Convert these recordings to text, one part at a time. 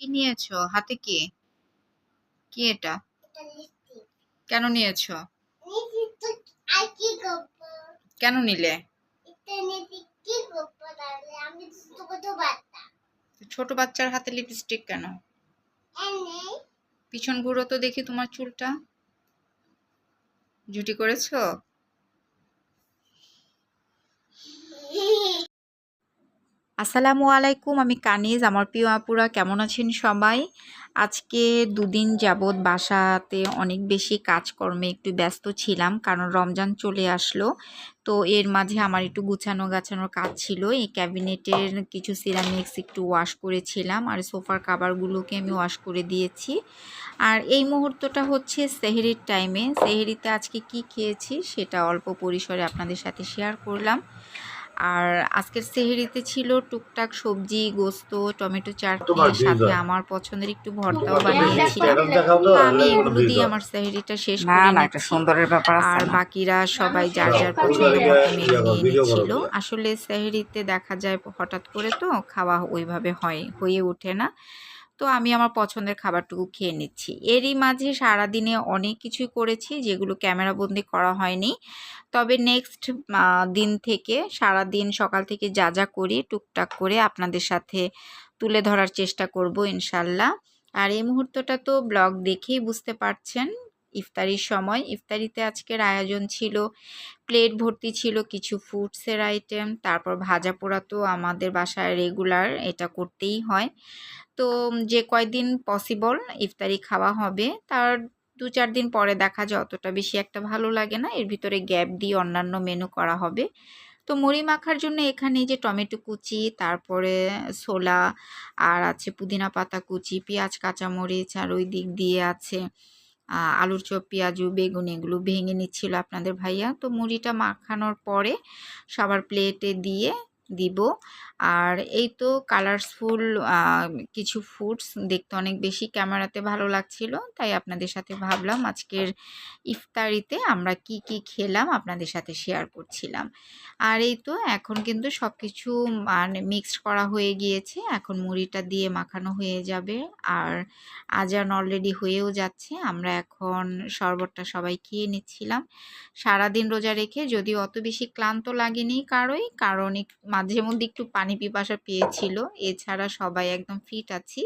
কি নিয়েছো? হাতে কি? কি এটা? কেন নিয়েছো? কেন নিলে? ছোট বাচ্চার হাতে লিপস্টিক কেন? পিছন ঘুরো তো দেখি তোমার চুলটা। জুটি করেছ? আসসালামু আলাইকুম, আমি কানিজ, আমার প্রিয় আপুরা, কেমন আছেন সবাই? আজকে দুদিন যাবৎ বাসাতে অনেক বেশি কাজকর্মে একটু ব্যস্ত ছিলাম, কারণ রমজান চলে আসলো। তো এর মাঝে আমার একটু গুছানো গাছানোর কাজ ছিল। এই ক্যাবিনেটের কিছু সিরামিক্স একটু ওয়াশ করেছিলাম, আর সোফার কাভারগুলোকে আমি ওয়াশ করে দিয়েছি। আর এই মুহূর্তটা হচ্ছে সেহেরির টাইমে সেহেরিতে আজকে কি খেয়েছি সেটা অল্প পরিসরে আপনাদের সাথে শেয়ার করলাম। আর আজকের সেহেরিতে ছিল টুকটাক সবজি গোস্ত টমেটো চাটনি সাথে আমার পছন্দের একটু ভর্তাও বানিয়েছিলাম আমি এগুলো দিয়ে আমার সেহেরিটা শেষ করে। সুন্দরের ব্যাপার আর বাকিরা সবাই যার যার পছন্দ মতো মেনু নিয়ে নিচ্ছিল আসলে সেহেরিতে দেখা যায় হঠাৎ করে তো খাওয়া ওইভাবে হয় হয়ে ওঠে না। তো আমি আমার পছন্দের খাবারটুকু খেয়ে নিচ্ছি। এরই মাঝে সারাদিনে অনেক কিছুই করেছি যেগুলো ক্যামেরাবন্দি করা হয়নি। তবে নেক্সট দিন থেকে সারা দিন সকাল থেকে যা যা করি টুকটাক করে আপনাদের সাথে তুলে ধরার চেষ্টা করব ইনশাল্লাহ। আর এই মুহূর্তটা তো ব্লগ দেখেই বুঝতে পারছেন ইফতারির সময়। ইফতারিতে আজকের আয়োজন ছিল, প্লেট ভর্তি ছিল, কিছু ফুডসের আইটেম, তারপর ভাজা পোড়া তো আমাদের বাসায় রেগুলার, এটা করতেই হয়। তো যে কয়দিন পসিবল ইফতারি খাওয়া হবে, তার দু চার দিন পরে দেখা যায় অতটা বেশি একটা ভালো লাগে না, এর ভিতরে গ্যাপ দিয়ে অন্যান্য মেনু করা হবে। তো মুড়ি মাখার জন্য এখানে যে টমেটো কুচি, তারপরে ছোলা, আর আছে পুদিনা পাতা কুচি, পেঁয়াজ, কাঁচামরিচ, আর ওই দিক দিয়ে আছে আলুর চপ, পেঁয়াজু, বেগুন এগুলো ভেঙে নিচ্ছিল আপনাদের ভাইয়া। তো মুড়িটা মাখানোর পরে সবার প্লেটে দিয়ে দিব। আর এই তো কালারসফুল কিছু ফুডস দেখতে অনেক বেশি ক্যামেরাতে ভালো লাগছিল, তাই আপনাদের সাথে ভাবলাম আজকের ইফতারিতে আমরা কি কি খেলাম আপনাদের সাথে শেয়ার করছিলাম। আর এই তো এখন কিন্তু সব কিছু মানে মিক্সড করা হয়ে গিয়েছে, এখন মুড়িটা দিয়ে মাখানো হয়ে যাবে। আর আজান অলরেডি হয়েও যাচ্ছে, আমরা এখন শরবতটা সবাই খেয়ে নিচ্ছিলাম। সারাদিন রোজা রেখে যদি অত বেশি ক্লান্ত লাগেনি কারোই, কারণ মাঝে মধ্যে একটু পানি পিপাসা পেয়েছিল। এছাড়া সবাই একদম ফিট আছি।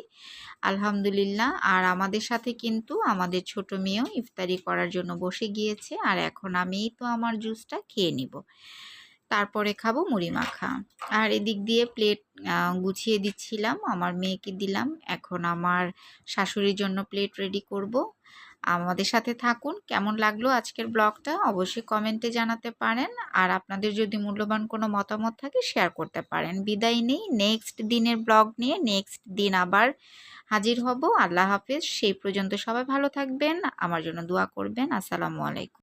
আলহামদুলিল্লাহ। আর আমাদের সাথে কিন্তু আমাদের ছোট মেয়েও ইফতারি করার জন্য বসে গিয়েছে। আর এখন আমিই তো আমার জুসটা খেয়ে নিব। তারপরে খাব মুড়ি মাখা। আর এদিক দিয়ে প্লেট গুছিয়ে দিচ্ছিলাম। আমার মেয়েকে দিলাম। এখন আমার শাশুড়ির জন্য প্লেট রেডি করব। আমাদের সাথে থাকুন। কেমন লাগল আজকের ব্লগটা? অবশ্যই কমেন্টে জানাতে পারেন। আর আপনাদের যদি মূল্যবান কোনো মতামত থাকে, শেয়ার করতে পারেন। বিদায় নেই। নেক্সট দিনের ব্লগ নিয়ে নেক্সট দিন আবার হাজির হব। আল্লাহ হাফেজ। সেই পর্যন্ত সবাই ভালো থাকবেন। আমার জন্য দোয়া করবেন। আসসালামু আলাইকুম।